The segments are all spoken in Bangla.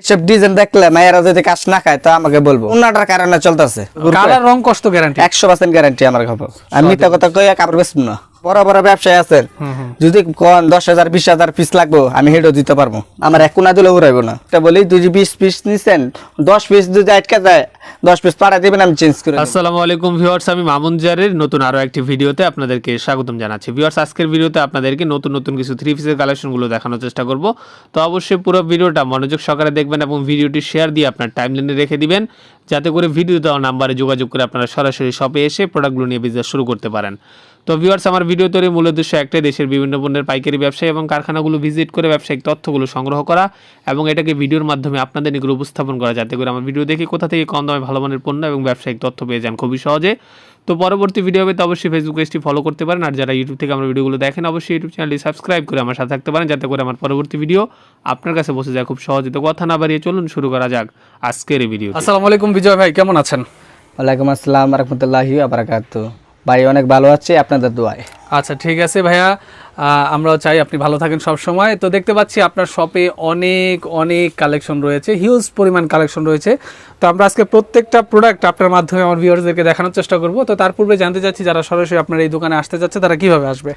এসব ডিজাইন দেখলে মায়েরা যদি কাজ না খায় তো আমাকে বলব। অন্যটার কারণে চলতেছে। কালার রং কষ্ট গ্যারান্টি একশো পার্সেন্ট গ্যারান্টি আমার কাপড় আমি মিথ্যা কথা কই কাপড় বেচবো না। বড় বড় ব্যবসায়ী আছেন। যদি কোন দশ হাজার বিশ হাজার পিস লাগবো আমি হেঁটেও দিতে পারব। আমার এক কোনা দিলে উড়াইবো না। এটা বলি তুই যে বিশ পিস নিছেন দশ পিস যদি আটকে যায় দশ পিস পাড়া দিবেন আমি চেঞ্জ করে। আসসালামু আলাইকুম ভিউয়ার্স আমি মামুন জারের নতুন আরও একটি ভিডিওতে আপনাদেরকে স্বাগতম জানাচ্ছি। ভিউয়ার্স আজকের ভিডিওতে আপনাদেরকে নতুন নতুন কিছু থ্রি পিসের কালেকশনগুলো দেখানোর চেষ্টা করব। তো অবশ্যই পুরো ভিডিওটা মনোযোগ সহকারে দেখবেন এবং ভিডিওটি শেয়ার দিয়ে আপনার টাইমলাইনে রেখে দিবেন যাতে করে ভিডিও দেওয়া নাম্বারে যোগাযোগ করে আপনারা সরাসরি শপে এসে প্রোডাক্টগুলো নিয়ে বিজনেস শুরু করতে পারেন। তো ভিউয়ার্স আমার ভিডিও তৈরির মূল উদ্দেশ্য একটাই দেশের বিভিন্ন পণ্যের পাইকারি ব্যবসায়ী এবং কারখানাগুলো ভিজিট করে ব্যবসায়িক তথ্যগুলো সংগ্রহ করা এবং এটাকে ভিডিওর মাধ্যমে আপনাদের নিকট উপস্থাপন করা যাতে করে আমার ভিডিও দেখে কোথা থেকে কম দামে ভালো মানের পণ্য এবং ব্যবসায়িক তথ্য পেয়ে যান খুবই সহজে। তো পরবর্তী ভিডিও পেতে অবশ্যই ফেসবুক পেজটি ফলো করতে পারেন আর যারা ইউটিউব থেকে আমার ভিডিওগুলো দেখেন অবশ্যই ইউটিউব চ্যানেলটি সাবস্ক্রাইব করে আমার সাথে থাকতে পারেন যাতে করে আমার পরবর্তী ভিডিও আপনার কাছে বসে যায় খুব সহজে। তো কথা না বাড়িয়ে চলুন শুরু করা যাক আজকের এই ভিডিও আসসালামু আলাইকুম বিজয় ভাই কেমন আছেন? ওয়ালাইকুম আসসালাম রহমতুল্লাহি আবরাকাত ভাই অনেক ভালো আছে আপনাদের দোয়ায়। আচ্ছা ঠিক আছে ভাইয়া। আমরাও চাই আপনি ভালো থাকেন সব সময় তো দেখতে পাচ্ছি আপনার শপে অনেক অনেক কালেকশন রয়েছে হিউজ পরিমাণ কালেকশন রয়েছে। তো আমরা আজকে প্রত্যেকটা প্রোডাক্ট আপনার মাধ্যমে আমার ভিউয়ার্সদেরকে দেখানোর চেষ্টা করব। তো তার পূর্বে জানতে চাচ্ছি যারা সরাসরি আপনার এই দোকানে আসতে যাচ্ছে তারা কীভাবে আসবে?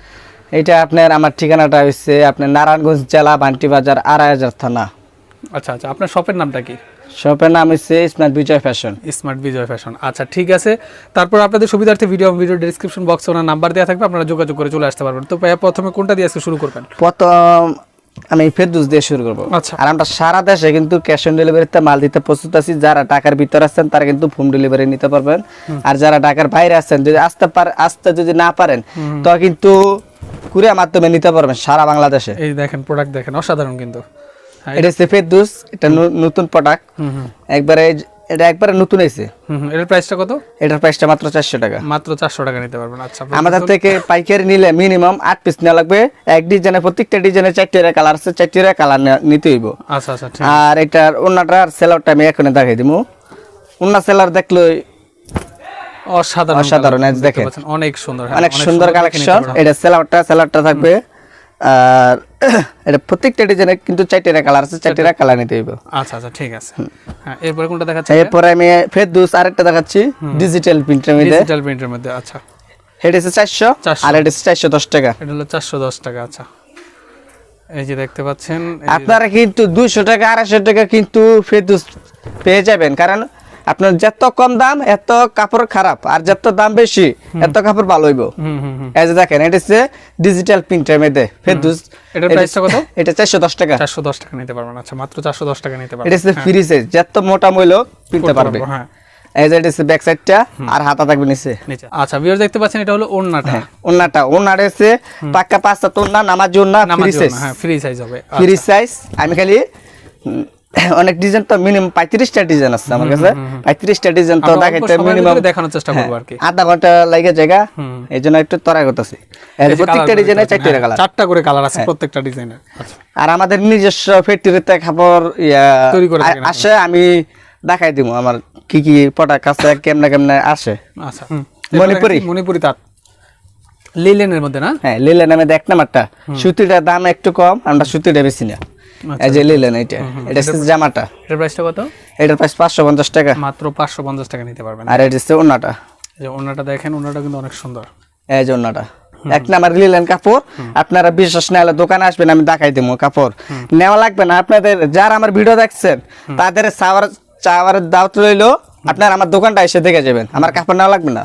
এটা আপনার আমার ঠিকানাটা হচ্ছে আপনার নারায়ণগঞ্জ জেলা বান্টি বাজার আড়াই হাজার থানা। আচ্ছা আচ্ছা। আপনার শপের নামটা কি? শপের নাম হচ্ছে smart Bijoy fashion smart Bijoy fashion আচ্ছা ঠিক আছে। তারপর আপনাদের সুবিধার্থে ভিডিও ভিডিও ডিসক্রিপশন বক্সে ওনার নাম্বার দেওয়া থাকবে আপনারা যোগাযোগ করে চলে আসতে পারবেন। তো ভাইয়া প্রথমে কোনটা দিয়ে আজকে শুরু করবেন? প্রথম আমি ফেরদুস দিয়ে শুরু করব। আচ্ছা। আর আমরা সারা দেশে কিন্তু ক্যাশ অন ডেলিভারিতে মাল দিতে প্রস্তুত আছি। যারা টাকার ভিতরে আছেন তারা কিন্তু হোম ডেলিভারি নিতে পারবেন। আর যারা ঢাকার বাইরে আছেন যদি আসতে পার আসতে যদি না পারেন তো কিন্তু কুরিয়ার মাধ্যমে নিতে পারবেন সারা বাংলাদেশে। এই দেখেন প্রোডাক্ট দেখেন অসাধারণ কিন্তু। এটা হচ্ছে ফেরদুস এটা নতুন প্রোডাক্ট একবারে এটা একবারে নতুন। এটার প্রাইসটা কত? এটার প্রাইসটা মাত্র চারশো টাকা। মাত্র চারশো টাকা নিতে পারবেন। আচ্ছা আমাদের থেকে পাইকারি নিলে মিনিমাম পিস নেওয়া লাগবে। এক ডিজাইনের প্রত্যেকটা ডিজাইনের চারটে কালার আছে চারটে কালার নিতে হইব। আচ্ছা আচ্ছা ঠিক আর এটার অন্যটার সেলারটা আমি এখন দেখাই দিব অন্য সেলার দেখলে অসাধারণ অসাধারণ, দেখেন। অনেক সুন্দর হ্যাঁ, অনেক সুন্দর দেখে কালেকশন। এটা সেলারটা সেলারটা থাকবে। আর এটা প্রত্যেকটা ডিজাইনের কিন্তু চারটে কালার আছে চারটে কালার নিতে হইব। আচ্ছা আচ্ছা ঠিক আছে। হ্যাঁ এরপরে কোনটা দেখাচ্ছে এরপরে আমি ফেরদুস আরেকটা দেখাচ্ছি ডিজিটাল প্রিন্টের মধ্যে। ডিজিটাল প্রিন্টের মধ্যে আচ্ছা। এটা হচ্ছে চারশো 400 আর এটা হচ্ছে চারশো দশ টাকা। এটা হলো চারশো দশ টাকা আচ্ছা। এই যে দেখতে পাচ্ছেন আপনারা কিন্তু দুইশো টাকা আড়াইশো টাকা কিন্তু ফেরদুস পেয়ে যাবেন কারণ আপনার যত কম দাম এত কাপড় খারাপ। আর যত দাম বেশি এত কাপড় ভালো হইব। এই যে দেখেন এটা হচ্ছে ডিজিটাল প্রিন্টের মধ্যে। ফেরদুস এটার প্রাইসটা কত? এটা চারশো দশ টাকা। চারশো দশ টাকা নিতে পারবেন। আচ্ছা মাত্র চারশো দশ টাকা নিতে পারবেন। এটা হচ্ছে ফ্রি সাইজ যত মোটা মইল কিনতে পারবে। হ্যাঁ। এই যে এটা হচ্ছে ব্যাক সাইডটা আর হাতা থাকবে নিচে। নিচে। আচ্ছা ভিউয়ার দেখতে পাচ্ছেন এটা হলো ওড়নাটা। ওনাটা ওনাটা হচ্ছে পাক্কা পাঁচটা তোর না নামার জন্য নামার ফ্রি সাইজ হ্যাঁ ফ্রি সাইজ হবে। ফ্রি সাইজ আমি খালি অনেক ডিজাইন তো মিনিমাম পঁয়ত্রিশটা ডিজাইন আছে আমার কাছে। পঁয়ত্রিশটা ডিজাইন তো দেখাইতে মিনিমাম দেখানোর চেষ্টা করব আর কি। আধা ঘণ্টা লাগে জায়গা। এই জন্য একটু তরাই করতেছি। প্রত্যেকটা ডিজাইনে চারটে কালার হ্যাঁ, চারটা করে কালার আছে প্রত্যেকটা ডিজাইনের আচ্ছা। আর আমাদের নিজস্ব ফ্যাক্টরিতে ইয়া তৈরি করে আসে আমি দেখাই দিব আমার কি কি প্রোডাক্ট আছে কেমনে কেমনে আসে। আচ্ছা মণিপুরি? মণিপুরি তাঁত। লিলেনের মধ্যে না? হ্যাঁ লিলেন আমি দেখ নাম্বারটা। সুতিটার দাম একটু কম আমরা সুতিটা বেশি না। এই যে লিলেন এটা এটা হচ্ছে জামাটা। এটার প্রাইসটা কত? এটার প্রাইস পাঁচশো পঞ্চাশ টাকা। মাত্র পাঁচশো পঞ্চাশ টাকা নিতে পারবেন। আর এটা হচ্ছে এই যে ওনাটা দেখেন ওনাটা কিন্তু অনেক সুন্দর। এই যে ওনাটা এক নাম্বার লিলেন কাপড়। আপনারা বিশ্বাস না হলে দোকানে আসবেন আমি দেখাই দেবো কাপড়। নেওয়া লাগবে না। আপনাদের যারা আমার ভিডিও দেখছেন তাদের চাওয়ার চাওয়ার দাওয়াত রইল। আপনারা আমার দোকানটা এসে দেখে যাবেন। আমার কাপড় নেওয়া লাগবে না।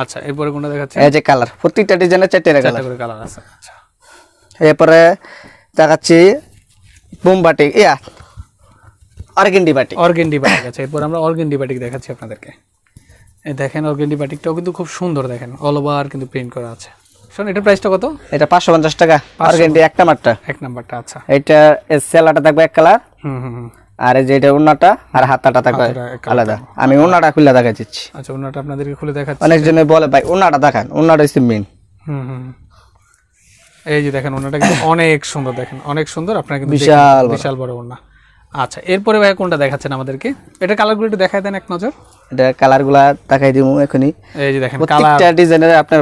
আচ্ছা এরপরে কোনটা দেখাচ্ছে এই যে কালার প্রত্যেকটা ডিজাইনের চারটে কালার কালার আছে। আচ্ছা। এরপরে দেখাচ্ছি বোমবাটি ইয়া অর্গেন্ডি বাটি অর্গেন্ডি বাটিক আছে এরপর আমরা অর্গেন্ডি বাটিক দেখাচ্ছি আপনাদেরকে। এই দেখেন অর্গেন্ডি বাটিকটাও কিন্তু খুব সুন্দর দেখেন অল ওভার কিন্তু প্রিন্ট করা আছে। শোন এটার প্রাইসটা কত? এটা পাঁচশো পঞ্চাশ টাকা অর্গেন্ডি এক নাম্বারটা। এক নাম্বারটা আচ্ছা। এটা সেলাটা থাকবে এক কালার হুম হুম আর এই যে এটা উন্নাটা আর হাতাটা থাকবে আলাদা। আমি উন্নাটা খুলে দেখা দিচ্ছি আচ্ছা ওনাটা আপনাদেরকে খুলে দেখাচ্ছি। অনেকজনে বলে ভাই উন্নাটা দেখান উন্নাটা হচ্ছে মেন হুম হুম। এই যে দেখেন ওনাটা কিন্তু অনেক সুন্দর দেখেন অনেক সুন্দর আপনারা কিন্তু বিশাল বড়। বিশাল বড় ওনা আচ্ছা এরপরে ভাই কোনটা দেখাচ্ছেন আমাদেরকে? এটা কালারগুলো একটু দেখায় দেন এক নজর। এটা কালারগুলা দেখাই দিব এখনই এই যে দেখেন প্রত্যেকটা ডিজাইনের আপনার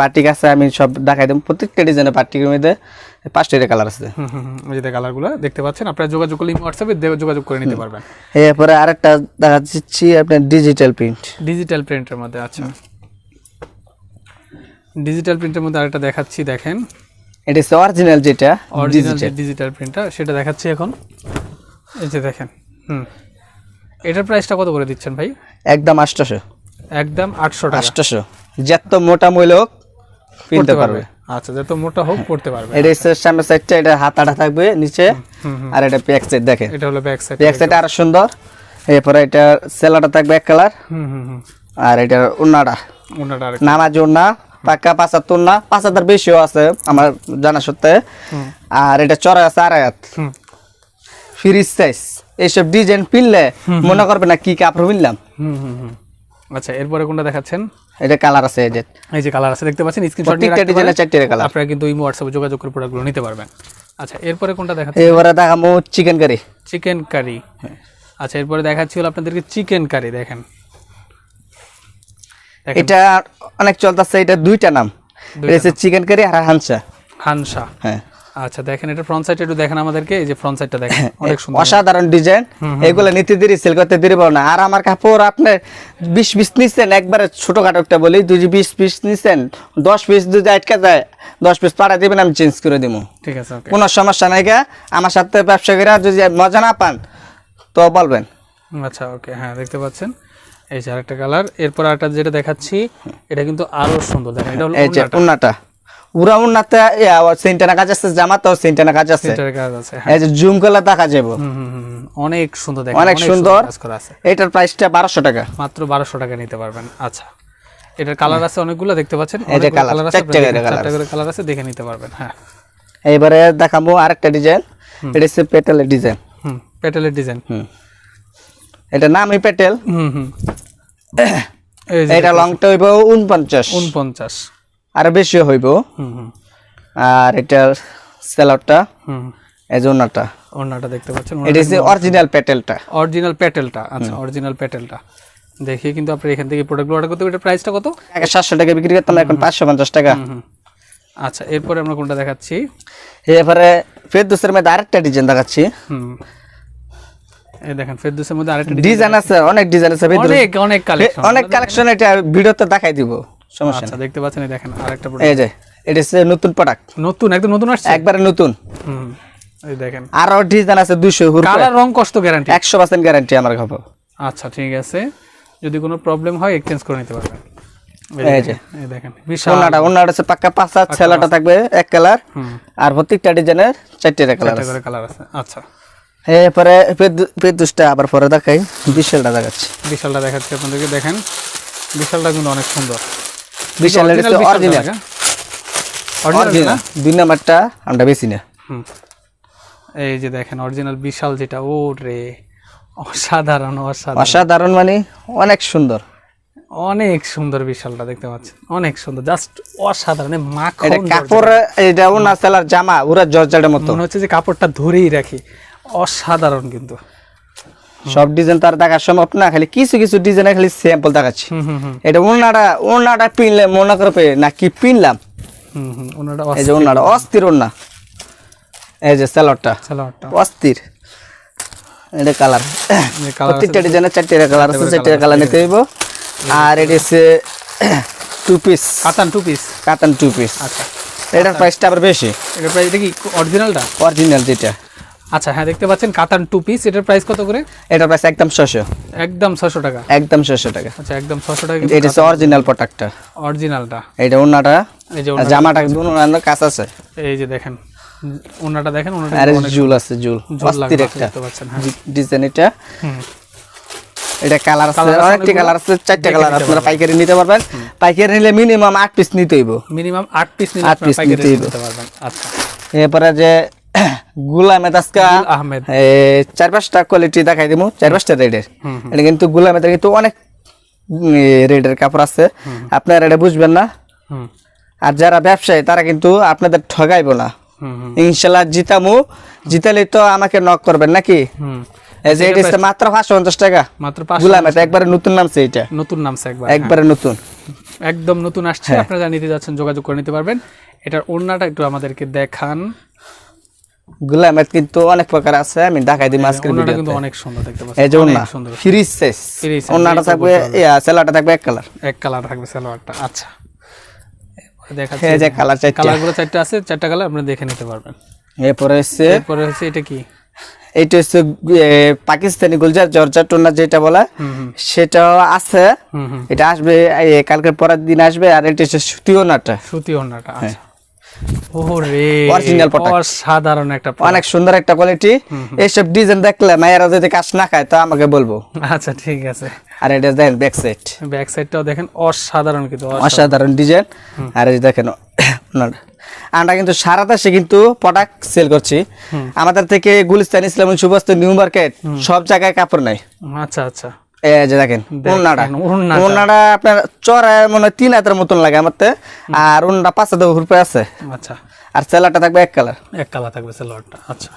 বাটিক আছে আমি সব দেখাই দেবো প্রত্যেকটা ডিজাইনের বাটিকের মধ্যে পাঁচটা কালার আছে। হুম হুম হুম, এই যে কালারগুলো দেখতে পাচ্ছেন আপনারা যোগাযোগ করলে হোয়াটসঅ্যাপে যোগাযোগ করে নিতে পারবেন। এরপরে আরেকটা দেখা দিচ্ছি আপনার ডিজিটাল প্রিন্ট ডিজিটাল প্রিন্টের মধ্যে আচ্ছা। ডিজিটাল প্রিন্টের মধ্যে আরেকটা দেখাচ্ছি দেখেন। এটা হচ্ছে অরিজিনাল যেটা অরিজিনাল ডিজিটাল প্রিন্টটা সেটা দেখাচ্ছি এখন। এই যে দেখেন হুম। এটার প্রাইসটা কত করে দিচ্ছেন ভাই? একদম আটশোশো। একদম আটশো টাকা। আটশোশো। যত মোটা মূল্য হোক কিনতে পারবে। আচ্ছা যত মোটা হোক পড়তে পারবে। এটা হচ্ছে সামনের সাইডটা এটা হাতাটা থাকবে নিচে আর এটা ব্যাক সাইড দেখেন। এটা হলো ব্যাক সাইড ব্যাক সাইড আরও সুন্দর। এরপরে এটা সেলাটা থাকবে এক কালার হুম হুম আর এটা ওনাটা আরেক নামাজ উন্না পাক্কা পাঁচ হাত উন্না পাঁচ হাজার বেশিও আছে আমার জানা সত্ত্বে। আর এটা চড়া আছে আড়াই হাত। হুম। ফ্রি সাইজ এইসব ডিজাইন পিনলে মনে করবে না কি কাপড় পিনলাম আচ্ছা এরপরে কোনটা দেখাচ্ছেন? এটা কালার আছে এই যে। এই যে কালার আছে দেখতে পাচ্ছেন? স্ক্রিনশট প্রত্যেকটা। ডিজাইনের চারটে কালার আপনারা কিন্তু এই হোয়াটসঅ্যাপে যোগাযোগ করে প্রোডাক্টগুলো নিতে পারবেন। আচ্ছা এরপরে কোনটা দেখাচ্ছি এবারে দেখাবো চিকেন কারি চিকেন কারি আচ্ছা এরপরে দেখাচ্ছি হলো আপনাদেরকে চিকেন কারি দেখেন, এটা অনেক চলতেছে এটা দুইটা নাম। এটা চিকেন কারি আর হানসা হানসা হ্যাঁ। আচ্ছা দেখেন এটা ফ্রন্ট সাইড একটু দেখেন আমাদেরকে এই যে ফ্রন্ট সাইডটা দেখেন অনেক সুন্দর। অসাধারণ ডিজাইন এগুলো নিতে দেরি সেল করতে দেরি না। আর আমার কাপড় আপনি বিশ পিস নিচ্ছেন একবারে ছোটখাটো একটা বলি দুই বিশ পিস নিচ্ছেন দশ পিস যদি আটকে যায় দশ পিস পাড়া দিবেন আমি চেঞ্জ করে দিব ঠিক আছে ওকে কোনো সমস্যা নাই গা। আমার সাথে ব্যবসায়ীরা যদি মজা না পান তো বলবেন। আচ্ছা ওকে হ্যাঁ দেখতে পাচ্ছেন। এই যে আরেকটা কালার। এরপর আরেকটা যেটা দেখাচ্ছি এটা কিন্তু আরও সুন্দর। দেখেন এটা হলো এই যে উন্নাটা। উড়া উন্নাতে সেন্টানা কাজ আছে জামা তো সেন্টানা কাজ আছে। এটার কাজ আছে হ্যাঁ। এই যে জুম করলে দেখা যাব। অনেক সুন্দর দেখেন অনেক সুন্দর। এটার প্রাইসটা বারোশো টাকা। মাত্র বারোশো টাকা নিতে পারবেন। আচ্ছা এটার কালার আছে অনেকগুলো দেখতে পাচ্ছেন? এই যে colour আছে, চারটে করে কালার আছে। দেখে নিতে পারবেন হ্যাঁ। এইবারে দেখাবো আরেকটা ডিজাইন এটা হচ্ছে পেটেলের ডিজাইন হুম পেটেলের ডিজাইন হুম। এটা নামই পেটেল। এটা লংটা হইব উনপঞ্চাশ উনপঞ্চাশ আর বেশি হইব। হুম হুম। আর এটার সেলারটা হুম। এই যে ওনাটা ওড়নাটা দেখতে পাচ্ছেন? এটা হচ্ছে অরিজিনাল পেটেলটা অরিজিনাল পেটেলটা আচ্ছা অরিজিনাল পেটেলটা দেখি কিন্তু আপনি এখান থেকে প্রোডাক্ট অর্ডার করতে এটা প্রাইসটা কত? আগে সাতশো টাকা বিক্রি করতে করতাম এখন পাঁচশো পঞ্চাশ টাকা। হুম হুম। আচ্ছা এরপরে আমরা কোনটা দেখাচ্ছি? এরপরে ফেরদুসের মধ্যে আরেকটা ডিজাইন দেখাচ্ছি। হুম। এই দেখেন ফেরদুসের মধ্যে আরেকটা ডিজাইন আছে। অনেক ডিজাইন আছে অনেক অনেক কালেকশন অনেক কালেকশন এটা ভিডিওতে দেখাই দিব সমস্যা আচ্ছা দেখতে পাচ্ছেন এই দেখেন আরেকটা এই যে এটা হচ্ছে নতুন প্রোডাক্ট নতুন একদম নতুন আসছে? একবারে নতুন। হুম এই দেখেন। আরও ডিজাইন আছে দুইশো কালার রং কষ্ট গ্যারান্টি একশো পার্সেন্ট গ্যারান্টি আমার খাব আচ্ছা ঠিক আছে। যদি কোনো প্রবলেম হয় এক্সচেঞ্জ করে নিতে পারবেন। এই এই যে। এই দেখেন বিশাল। ওনাটা ওনাটা হচ্ছে পাক্কা পাঁচ হাত ছেলাটা থাকবে এক কালার আর প্রত্যেকটা ডিজাইনের চারটে কালার আছে। কালার আছে। আচ্ছা। এরপরে আবার পরে দেখাই। বিশালটা দেখাচ্ছি। বিশালটা দেখাচ্ছি আপনাদেরকে দেখেন। বিশালটা কিন্তু অনেক সুন্দর। বিশালটা অরিজিনাল অরিজিনাল দুই নাম্বারটা আমরা বেশি না। এই যে দেখেন অরিজিনাল বিশাল যেটা ও রে অসাধারণ অসাধারণ। অসাধারণ মানে অনেক সুন্দর। অনেক সুন্দর বিশালটা দেখতে পাচ্ছেন। অনেক সুন্দর জাস্ট অসাধারণ। এ মাখন এটা কাপড় এটা ওনা সেলার জামা ওরা জর্জাটের মতো। মনে হচ্ছে যে কাপড়টা ধরেই রাখি। অসাধারণ কিন্তু। সব ডিজাইন তার দেখার সম্ভব না খালি কিছু কিছু ডিজাইনে খালি স্যাম্পল দেখাচ্ছি। এটা ওনাটা ওনাটা পিনলে মনে করবে না কি পিনলাম? হুম হুম ওনাটা এই যে ওনাটা অস্থির ওনা। এই যে সালোয়ারটা। অস্থির। এটা কালার। প্রত্যেকটা ডিজাইনের চারটে কালার আছে চারটে কালার নিতে হইব। আর এটা হচ্ছে টু পিস কাতান টু পিস কাতান টু পিস আচ্ছা। এটার প্রাইসটা আবার বেশি। এটার প্রাইস এটা কি অরিজিনালটা অরিজিনাল যেটা। আচ্ছা হ্যাঁ দেখতে পাচ্ছেন কাতান টু পিস এটার প্রাইস কত করে? এটার প্রাইস একদম ছশো একদম ছশো টাকা। একদম ছশো টাকা। আচ্ছা একদম ছশো টাকা এটা হচ্ছে অরিজিনাল প্রোডাক্টটা অরিজিনালটা এটা ওনাটা এই যে জামাটা ওনার কাজ আছে। এই যে দেখেন ওনাটা দেখেন ওনাটা আর জুল আছে জুল অস্থির একটা দেখতে পাচ্ছেন হ্যাঁ। ডিজাইন এটা। এটা কালার আছে অনেকটি কালার আছে চারটে কালার আপনারা পাইকারি নিতে পারবেন। পাইকারি নিলে মিনিমাম আট পিস নিতে হইব। মিনিমাম আট পিস নিতে পারবেন। আচ্ছা। এরপরে যে গুলামেদ আজকা আহমেদ। চার পাঁচটা কোয়ালিটি দেখাই দিব চার পাঁচটা রেডের এটা কিন্তু গুলামেদের কিন্তু অনেক রেডের কাপড় আছে। আপনারা এটা বুঝবেন না। আর যারা ব্যবসায়ী তারা কিন্তু আপনাদের ঠগাইবো না। হুম জিতামু। জিতালে তো আমাকে নক করবেন নাকি? হুম। এই যে এটা মাত্র পাঁচশো পঞ্চাশ টাকা। মাত্র গুলামেদ একবারে নতুন নামছে এটা। নতুন নামছে একবার একবারে নতুন। একদম নতুন আসছে হ্যাঁ। আপনারা নিতে যাচ্ছেন যোগাযোগ করে নিতে পারবেন। এটার ওড়নাটা একটু আমাদেরকে দেখান। কিন্তু অনেক প্রকার আছে আমি দেখাই দিই আজকের ওনাটা ভিডিওতে। কিন্তু অনেক সুন্দর দেখতে পাচ্ছেন। এই যে ফ্রি সাইজ থাকবে ইয়া সেলাটা থাকবে এক কালার এক কালার থাকবে আচ্ছা। দেখাচ্ছি। এই যে কালার চারটা। কালারগুলো চারটা আছে চারটা কালার আপনি দেখে নিতে পারবেন। এরপরে হচ্ছে এরপরে হচ্ছে এটা কি? এইটা হচ্ছে পাকিস্তানি গুলজার জর্জা টোনা যেটা বলে সেটাও আছে। এটা আসবে এই কালকের পরের দিন আসবে আর এটা হচ্ছে সুতি ওনাটা। সুতি ওড়নাটা আচ্ছা। ওরে অসাধারণ একটা অনেক সুন্দর একটা কোয়ালিটি এইসব ডিজাইন দেখলে মায়েরা যদি কাজ না খায় তো আমাকে বলব। আচ্ছা ঠিক আছে। আর এটা দেখেন ব্যাক সাইড ব্যাক সাইডটাও দেখেন অসাধারণ কিন্তু অসাধারণ। ডিজাইন আর এই দেখেন আমরা কিন্তু সারা দেশে কিন্তু প্রোডাক্ট সেল করছি। আমাদের থেকে গুলিস্তান ইসলাম সুবাস্ত নিউ মার্কেট সব জায়গায় কাপড় নাই। আচ্ছা আচ্ছা। যে দেখেন। আপনার চড়ায় মনে হয় তিন হাতের মতন লাগে আমার। আর ওনাটা পাঁচ হাতের উপরে আছে। আচ্ছা। আর সেলারটা থাকবে এক কালার। এক কালার থাকবে আচ্ছা।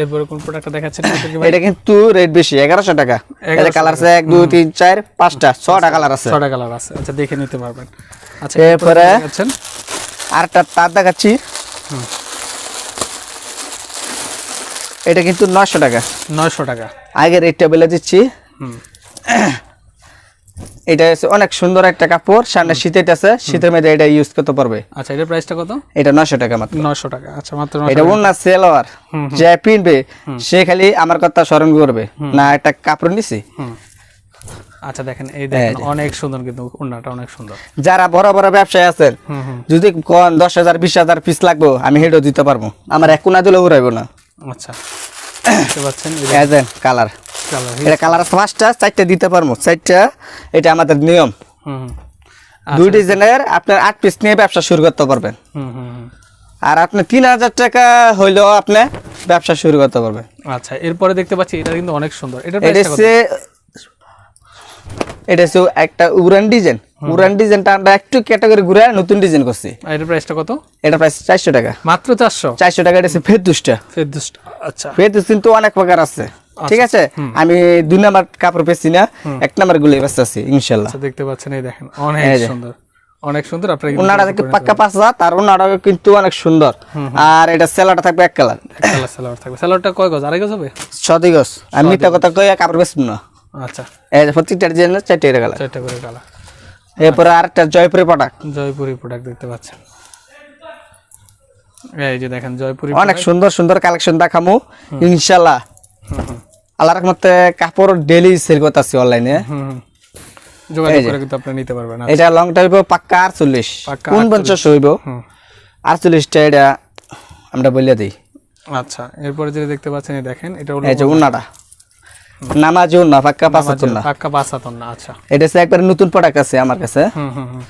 এরপরে কোন প্রোডাক্টটা দেখাচ্ছেন এটা কিন্তু রেট বেশি এগারোশো টাকা। 1100 কালার আছে এক দুই তিন চার পাঁচটা ছটা কালার আছে। ছটা কালার আছে। আচ্ছা দেখে নিতে পারবেন। আচ্ছা এরপরে আরেকটা তার দেখাচ্ছি। এটা কিন্তু নয়শো টাকা। নয়শো টাকা। আগে রেটটা বলে দিচ্ছি। হুম। এটা হচ্ছে অনেক সুন্দর একটা কাপড় সামনে শীতের আছে শীতের মধ্যে এটা ইউজ করতে পারবে। আচ্ছা এটার প্রাইসটা কত? এটা নয়শো টাকা মাত্র। নয়শো টাকা আচ্ছা মাত্র এটা অন্য সেলোয়ার যে পিনবে সে খালি আমার কথা স্মরণ করবে না একটা কাপড় নিছি। আচ্ছা দেখেন এই দেখেন অনেক সুন্দর কিন্তু ওড়নাটা অনেক সুন্দর। যারা বড় বড় ব্যবসায়ী আছেন যদি কোন দশ হাজার বিশ হাজার পিস লাগবো আমি হেঁটেও দিতে পারব। আমার এক কোনা দিলেও উড়াইবো না। আচ্ছা। দেখতে পাচ্ছেন কালার। কালার এটা কালার পাঁচটা চারটা দিতে পারব। চারটা এটা আমাদের নিয়ম। হুম দুই ডিজাইনের আপনার আট পিস নিয়ে ব্যবসা শুরু করতে পারবেন। আর আপনি তিন হাজার টাকা হইলেও আপনি ব্যবসা শুরু করতে পারবেন। আচ্ছা এরপরে দেখতে পাচ্ছি এটা কিন্তু অনেক সুন্দর। এটার এটা হচ্ছে এটা হচ্ছে একটা উড়ান ডিজাইন। উড়ান ডিজাইনটা আমরা একটু ক্যাটাগরি ঘুরে নতুন ডিজাইন করছি। আর এটার প্রাইসটা কত? এটা প্রাইস চারশো টাকা। মাত্র চারশো? চারশো টাকা এটা ফেরদুসটা। আচ্ছা। ফেরদুস কিন্তু অনেক প্রকার আছে। ঠিক আছে? আমি দুই নাম্বার কাপড় পেয়েছি না এক নাম্বারগুলো ইনশাল্লাহ আচ্ছা দেখতে পাচ্ছেন এই দেখেন অনেক সুন্দর। অনেক সুন্দর আপনারা ওনারা পাক্কা পাঁচ হাজার তার ওনারাও কিন্তু অনেক সুন্দর। আর এটা সেলাটা থাকবে এক কালার। সালোয়ার থাকবে। সালোয়ারটা কয় গজ? আড়াই গজ হবে? গছ আমি মিথ্যা কথা কই কাপড় বেচব না। আচ্ছা। এই যে প্রত্যেকটা ডিজাইনের চারটে কালার। চারটা করে কালার। এরপরে আরেকটা জয়পুরি প্রোডাক্ট জয়পুরি প্রোডাক্ট দেখতে পাচ্ছেন। এই যে দেখেন জয়পুরি অনেক সুন্দর সুন্দর কালেকশন দেখামু ইনশাল্লাহ আল্লাহ রহমতে কাপড় ডেলি সেল করতেছি অনলাইনে। যোগাযোগ করে কিন্তু আপনি নিতে পারবেন। আচ্ছা। এটা লং টাইপ পাক্কা আটচল্লিশ। পাক্কা কোন পঞ্চাশ হইব? হুম। টা এটা আমরা বলে দিই। আচ্ছা এরপরে যেটা দেখতে পাচ্ছেন এই দেখেন এটা হলো এই যে উন্নাটা। নামাজি উন্না পাক্কা পাঁচাত্তর না? পাক্কা পাঁচাতন না আচ্ছা। এটা হচ্ছে একবার নতুন প্রোডাক্ট আছে আমার কাছে। হুম হুম হুম।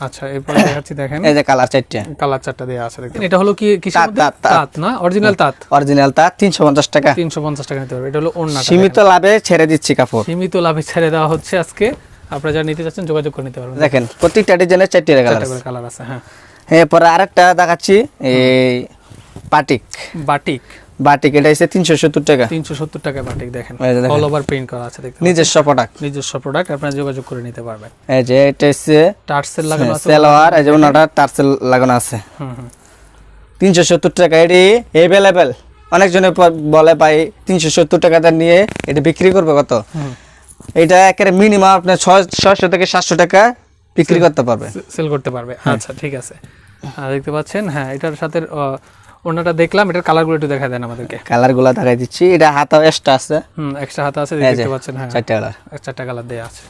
আচ্ছা এরপরে দেখাচ্ছি দেখেন। এই যে কালার চারটে। কালার চারটা দেওয়া আছে দেখেন এটা হলো কি কিসের মধ্যে? তাঁত, না? অরিজিনাল তাঁত? অরিজিনাল তা তিনশো পঞ্চাশ টাকা। তিনশো পঞ্চাশ টাকা নিতে পারবে এটা হলো ওড়না সীমিত লাভে ছেড়ে দিচ্ছি কাপড়। সীমিত লাভে ছেড়ে দেওয়া হচ্ছে আজকে। আপনারা যারা নিতে চাচ্ছেন যোগাযোগ করে নিতে পারবেন। দেখেন প্রত্যেকটা ডিজাইনের চারটি কালার চারটা কালার আছে হ্যাঁ। এরপরে আরেকটা দেখাচ্ছি এই বাটিক। বাটিক। বাটিক এটা হচ্ছে তিনশো সত্তর টাকা। তিনশো সত্তর টাকায় বাটিক দেখেন। অল ওভার প্রিন্ট করা আছে নিজস্ব প্রোডাক্ট নিজস্ব প্রোডাক্ট আপনারা যোগাযোগ করে নিতে পারবেন। এই যে এটা হচ্ছে টার্সেল লাগানো আছে সেলোয়ার এই যে ওনাটা টার্সেল লাগানো আছে। হুম হুম। টাকা এটি অ্যাভেলেবেল অনেকজনে বলে ভাই তিনশো সত্তর টাকাটা নিয়ে এটা বিক্রি করবে কত? এটা একেবারে মিনিমাম আপনার ছয় ছয়শো থেকে সাতশো টাকা বিক্রি করতে পারবে। সেল করতে পারবে। হ্যাঁ। আচ্ছা ঠিক আছে। দেখতে পাচ্ছেন হ্যাঁ এটার সাথে আহ, ওড়নাটা দেখলাম এটার কালারগুলো একটু দেখা দেন আমাদেরকে। কালারগুলা দেখাই দিচ্ছি। এটা হাতা এক্সট্রা আছে। হুম এক্সট্রা হাতে আছে দেখতে পাচ্ছেন হ্যাঁ। চারটে কালার চারটা কালার দেওয়া আছে।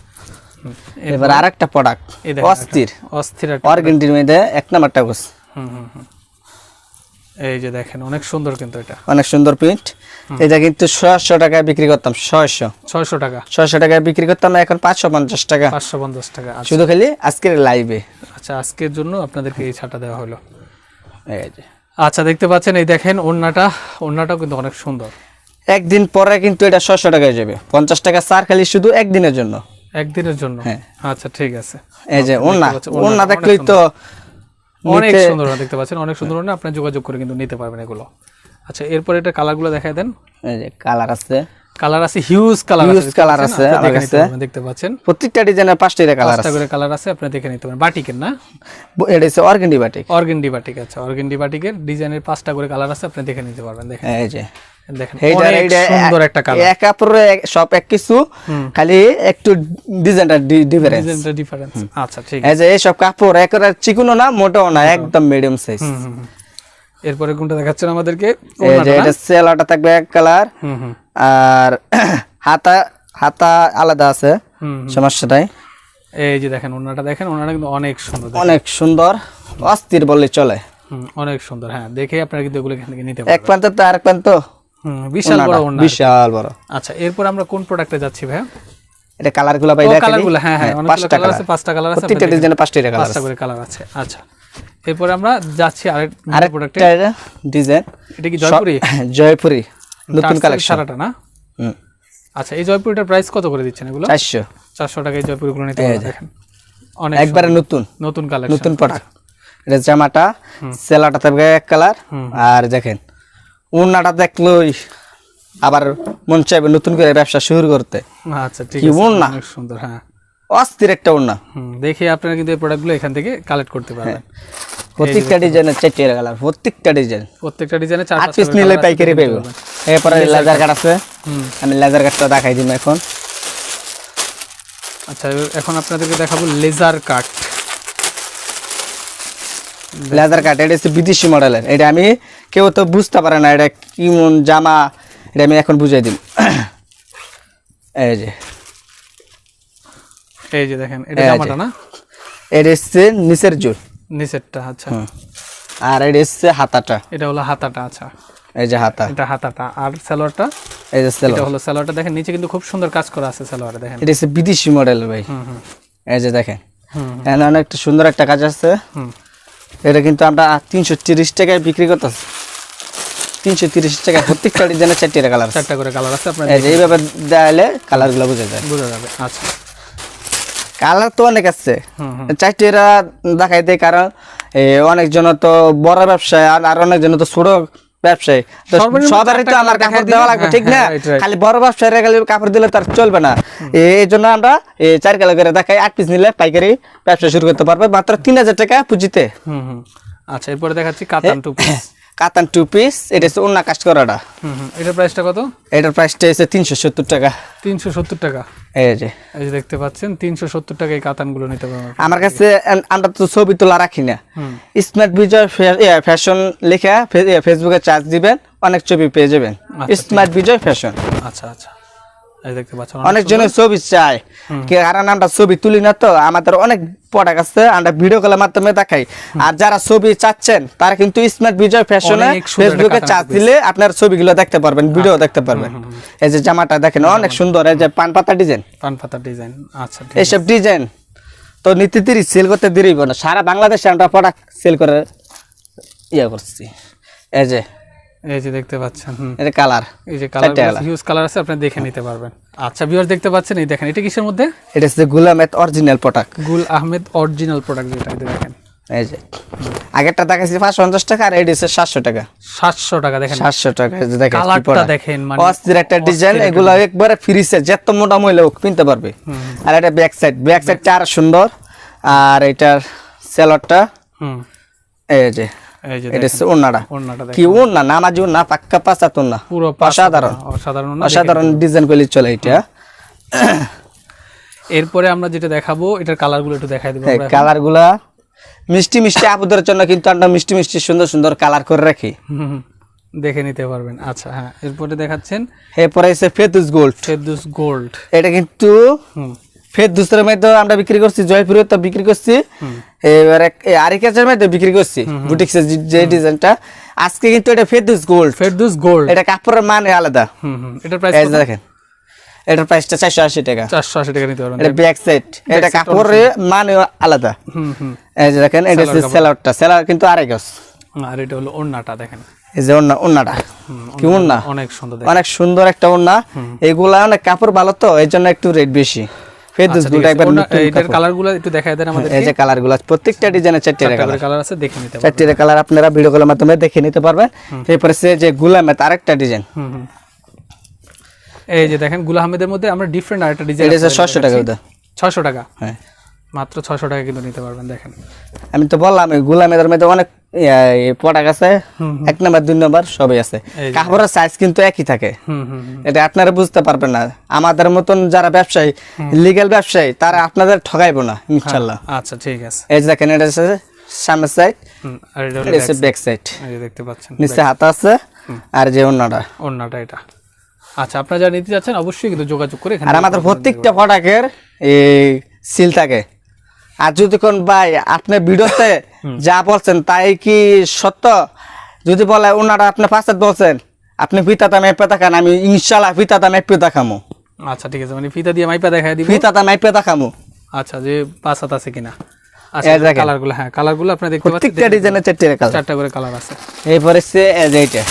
এবার আরেকটা প্রোডাক্ট অস্থির। অস্থির অর্গেন্টির মধ্যে এক নাম্বারটা হুম হুম হুম। এই যে দেখেন অনেক সুন্দর কিন্তু এটা। অনেক সুন্দর প্রিন্ট এটা কিন্তু ছয়শো টাকায় বিক্রি করতাম ছয়শো। ছয়শো টাকা। ছয়শো টাকায় বিক্রি করতাম এখন পাঁচশো পঞ্চাশ টাকা। পাঁচশো পঞ্চাশ টাকা আচ্ছা। শুধু খালি আজকের লাইভে আচ্ছা আজকের জন্য আপনাদেরকে এই ছাটা দেওয়া হলো। এই যে। আচ্ছা দেখতে পাচ্ছেন এই দেখেন ওড়নাটা। ওড়নাটাও কিন্তু অনেক সুন্দর। একদিন পরে কিন্তু এটা ছয়শো টাকায় যাবে। পঞ্চাশ টাকা সার খালি শুধু একদিনের জন্য। একদিনের জন্য? হ্যাঁ। আচ্ছা ঠিক আছে। এই যে ওন্না পাচ্ছি, ওন্না দেখলেই তো অনেক সুন্দর না দেখতে পাচ্ছেন অনেক সুন্দর না আপনার যোগাযোগ করে কিন্তু নিতে পারবেন এগুলো। আচ্ছা এরপরে এটা কালারগুলো দেখায় দেন। এই যে কালার আছে। কালার আছে হিউজ কালার colour দেখতে আছে আমার আপনি দেখে নিতে কাছে। দেখতে পাচ্ছেন। প্রত্যেকটা ডিজাইনের পাঁচটা কালার পাঁচটা করে কালার আছে আপনি দেখে নিতে পারেন বাটিকের না? এটা হচ্ছে অর্গেন্ডি বাটিক। অর্গেন্ডি বাটিক আছে অর্গেন্ডি বাটিকের ডিজাইনের পাঁচটা করে কালার আছে আপনি দেখে নিতে পারবেন দেখেন এই যে। দেখেন এইটা অনেক এইটা সুন্দর একটা কালার এক কাপড়ে সব এক কিছু খালি একটু ডিজাইনটা ডিফারেন্স ডিজাইনটা ডিফারেন্স আচ্ছা ঠিক এই যে এইসব কাপড় একেবারে না মোটাও না একদম মিডিয়াম সাইজ। এরপরে কোনটা দেখাচ্ছেন আমাদেরকে? এই যে এটা সেলাটা থাকবে এক কালার হুম হুম। আর হাতা হাতা আলাদা আছে হুম, সমস্যা নাই এই যে দেখেন ওনাটা দেখেন ওনাটা কিন্তু অনেক সুন্দর অনেক সুন্দর অস্থির বললে চলে। অনেক সুন্দর হ্যাঁ দেখে আপনারা কিন্তু এগুলো এখান থেকে নিতে এক প্রান্ত তো আরেক প্রান্ত। বিশাল বড় ওনা বিশাল বড়। আচ্ছা এরপর আমরা কোন প্রোডাক্টে যাচ্ছি ভাইয়া? এটা কালারগুলা পাই দেখেন কালারগুলো হ্যাঁ হ্যাঁ অনেকগুলো পাঁচটা কালার কালার আছে পাঁচটা কালার আছে প্রত্যেকটা ডিজাইনে পাঁচটা কালার আছে পাঁচটা করে কালার আছে আচ্ছা। এরপর আমরা যাচ্ছি আরেক প্রোডাক্টে ডিজাইন এটা কি জয়পুরি? জয়পুরি। নতুন কালেকশন সারাটা না? আচ্ছা এই জয়পুরিটার প্রাইস কত করে দিচ্ছেন এগুলো? চারশো। চারশো টাকা এই জয়পুরিগুলো নিতে পারবেন দেখেন। অনেক একবারে নতুন। নতুন কালেকশন নতুন প্রোডাক্ট এটা জামাটা সেলাটা থাকবে এক কালার আর দেখেন উন্নাটা দেখলই আবার মন চাইবে নতুন করে ব্যবসা শুরু করতে। আচ্ছা ঠিক আছে? অনেক সুন্দর হ্যাঁ। অস্থির একটা উন্না দেখে আপনারা কিন্তু এই প্রোডাক্টগুলো এখান থেকে কালেক্ট করতে পারবেন। প্রত্যেকটা ডিজাইনের চারটে কালার প্রত্যেকটা ডিজাইন প্রত্যেকটা ডিজাইনে চার পিস নিলে পাইকারি পারবেন। এরপরে লেজার কাট আছে। আমি লেজার কাটটা দেখাই দিম এখন। আচ্ছা এখন আপনাদেরকে দেখাবো লেজার কাট লেজার কাট এটা হচ্ছে বিদেশি মডেলের এটা আমি কেউ তো বুঝতে পারে না এটা কেমন জামা এটা আমি এখন বুঝাই দিম এই যে। এই যে দেখেন এটা জামাটা না? এটা হচ্ছে নিচের জোর নিচেরটা আচ্ছা। আর এটা হচ্ছে হাতাটা। এটা হলো হাতাটা আচ্ছা। এই যে হাতা। এটা হাতাটা। আর সালোয়ারটা? এই যে সেলো এটা হলো সালোয়ারটা। দেখেন নিচে কিন্তু খুব সুন্দর কাজ করা আছে সালোয়ারে দেখেন। এটা হচ্ছে বিদেশি মডেল ভাই। এই যে দেখেন। হুম এখানে অনেক সুন্দর একটা কাজ আছে। হুম। এটা কিন্তু আমরা তিনশো তিরিশ টাকায় বিক্রি করতেছি। তিনশো তিরিশ টাকায় প্রত্যেকটা ডিজাইনের চারটি কালার চারটা করে কালার আছে আপনার এই যে এইভাবে দেওয়ালে কালারগুলো বোঝা যায়। বোঝা যাবে আচ্ছা। কালার তো অনেক আছে। হুম চারটিরা দেখাই দেয় কারণ অনেকজন তো বড় ব্যবসায় আর অনেকজন তো ছোট ব্যবসায়ী। তো সবারই তো আমার কাপড় দেওয়া লাগবে হ্যাঁ, ঠিক না? হ্যাঁ, right. খালি বড় ব্যবসায়ীরা খালি কাপড় দিলে তার চলবে না। এই জন্য আমরা চার কালার করে দেখাই আট পিস নিলে পাইকারি ব্যবসা শুরু করতে পারবে মাত্র তিন হাজার টাকা পুঁজিতে। আচ্ছা এরপরে দেখাচ্ছি কাতান টু পিস কাতান টু পিস এটা হচ্ছে অন্য কাজ করাটা। এটার প্রাইসটা কত? এটার প্রাইসটা হচ্ছে তিনশো সত্তর টাকা। তিনশো সত্তর টাকা? এই যে। এই যে দেখতে পাচ্ছেন তিনশো সত্তর টাকা এই কাতানগুলো নিতে পারবেন আমার কাছে আমরা তো ছবি তোলা রাখি না। স্মার্ট বিজয় ফ্যাশন লেখা ফেসবুকে চার্জ দিবেন অনেক ছবি পেয়ে যাবেন। স্মার্ট বিজয় ফ্যাশন আচ্ছা আচ্ছা। এই যে দেখতে পাচ্ছেন অনেক জনের ছবি চায় কে কারণ আমরা ছবি তুলি না তো? আমাদের অনেক প্রোডাক্ট আছে আমরা ভিডিও কলের মাধ্যমে দেখাই। আর যারা ছবি চাচ্ছেন তারা কিন্তু স্মার্ট বিজয় ফ্যাশনে ফেসবুকে চার্জ দিলে আপনার ছবিগুলো দেখতে পারবেন ভিডিও দেখতে পারবেন। এই যে জামাটা দেখেন অনেক সুন্দর এই যে পান পাতা ডিজাইন পান পাতার ডিজাইন আচ্ছা এইসব ডিজাইন তো নীতি তিরিশ সেল করতে দেরিব না। সারা বাংলাদেশে আমরা প্রোডাক্ট সেল করে ইয়ে করছি। এই যে এই যে দেখতে পাচ্ছেন এটা কালার। এই যে কালার হিউজ কালার। আছে আপনি দেখে নিতে পারবেন। আচ্ছা ভিউয়ার দেখতে পাচ্ছেন এই দেখেন এটা কিসের মধ্যে? এটা হচ্ছে অরিজিনাল প্রোডাক্ট গুল আহমেদ অরিজিনাল প্রোডাক্ট যেটা দেখেন। এই যে। আগেরটা দেখাচ্ছি পাঁচশো পঞ্চাশ টাকা আর এটা হচ্ছে সাতশো টাকা। সাতশো টাকা দেখেন। সাতশো টাকা দেখেন কালারটা দেখেন মানে অস্থির একটা ডিজাইন এগুলো একবারে যত মোটা মহিলা হোক কিনতে পারবে। আর এটা ব্যাক সাইড ব্যাক সাইডটা আরও সুন্দর। আর এটার সেলরটা হুম। এই যে। এটা হচ্ছে ওড়নাটা। কি ওনা নামাজি না পাক্কা পাঁচাত না পুরো অসাধারণ। অসাধারণ অসাধারণ ডিজাইন করলে চলে এটা। এরপরে আমরা যেটা দেখাবো এটার কালারগুলো একটু দেখাই দেবো আমরা কালারগুলা মিষ্টি মিষ্টি আপুদের জন্য কিন্তু আমরা মিষ্টি মিষ্টি সুন্দর সুন্দর কালার করে রাখি। দেখে নিতে পারবেন। আচ্ছা হ্যাঁ এরপরে দেখাচ্ছেন এরপরে ফেতুস গোল্ড। ফেরদুস গোল্ড। এটা কিন্তু হুম ফেরদুসের মধ্যে আমরা বিক্রি করছি জয়পুরে তো বিক্রি করছি। এবারে আরিকাজের মধ্যে বিক্রি করছি বুটিক্সের যে- ডিজাইনটা। আজকে কিন্তু এটা ফেরদুস গোল্ড ফেরদুস গোল্ড এটা কাপড়ের মানে আলাদা। এটার প্রাইস দেখেন এটার প্রাইসটা চারশো আশি টাকা। চারশো আশি টাকা নিতে পারবেন এটা ব্যাক সাইড এটা কাপড়ের মানে আলাদা। হুম হুম। এই যে দেখেন এটা হচ্ছে সেলারটা সেলার কিন্তু আড়াই গজ আর এটা হলো ওড়নাটা দেখেন। এই যে ওন্না ওন্নাটা কি ওন্না অনেক সুন্দর অনেক সুন্দর একটা ওন্না এগুলা অনেক কাপড় ভালো তো এই জন্য একটু রেট বেশি। ফেরদুস আচ্ছা, আছে। একবার এটার। কালারগুলো একটু দেখায় দেন আমাদের এই যে কালারগুলা প্রত্যেকটা ডিজাইনের চারটি কালার কালার আছে দেখে নিতে পারবেন। চারটি কালার আপনারা ভিডিও কলের মাধ্যমে দেখে নিতে পারবেন। এরপরে সে যে গুলামেত আরেকটা ডিজাইন এই যে দেখেনগুলা আহমেদের মধ্যে আমরা ডিফারেন্ট আরেকটা ডিজাইন এটা হচ্ছে ছশো টাকা ওটা ছশো টাকা। হ্যাঁ। মাত্র ছশো টাকা কিন্তু নিতে পারবেন দেখেন। আমি তো বললাম গোলামেদের মধ্যে অনেক প্রোডাক্ট আছে। এক নাম্বার দুই নাম্বার সবই আছে। কাপড়ের সাইজ কিন্তু একই থাকে। এটা আপনারা বুঝতে পারবেন না। আমাদের মতন যারা ব্যবসায়ী লিগ্যাল ব্যবসায়ী তারা আপনাদের ঠগাইবো না ইনশাল্লাহ। আচ্ছা ঠিক আছে। এই যে দেখেন এটা সামনের সাইড আর এটা হচ্ছে ব্যাক সাইড দেখতে পাচ্ছেন নিচে হাত আছে আর যে অন্যটা অন্যটা এটা। আচ্ছা আপনারা যারা নিতে যাচ্ছেন অবশ্যই কিন্তু যোগাযোগ করে এখানে আর আমাদের প্রত্যেকটা প্রোডাক্টের এই সিল থাকে। আর যদি কোন ভাই আপনি ভিডিওতে যা বলছেন তাই কি সত্য? যদি বলে ওনারা আপনি পাঁচাত বলছেন আপনি ফিতাতা মেপে দেখান আমি ইনশাল্লাহ ফিতাতা মেপে দেখামো। আচ্ছা ঠিক আছে মানে ফিতা দিয়ে মাইপা দেখাই দিব? ফিতাতা মেপে দেখামো। আচ্ছা যে পাঁচ হাত আছে কিনা? আচ্ছা। কালারগুলো হ্যাঁ কালারগুলো আপনারা দেখতে পাচ্ছেন প্রত্যেকটা ডিজাইনের চারটে কালার চারটা করে কালার আছে। এরপরে এইটা।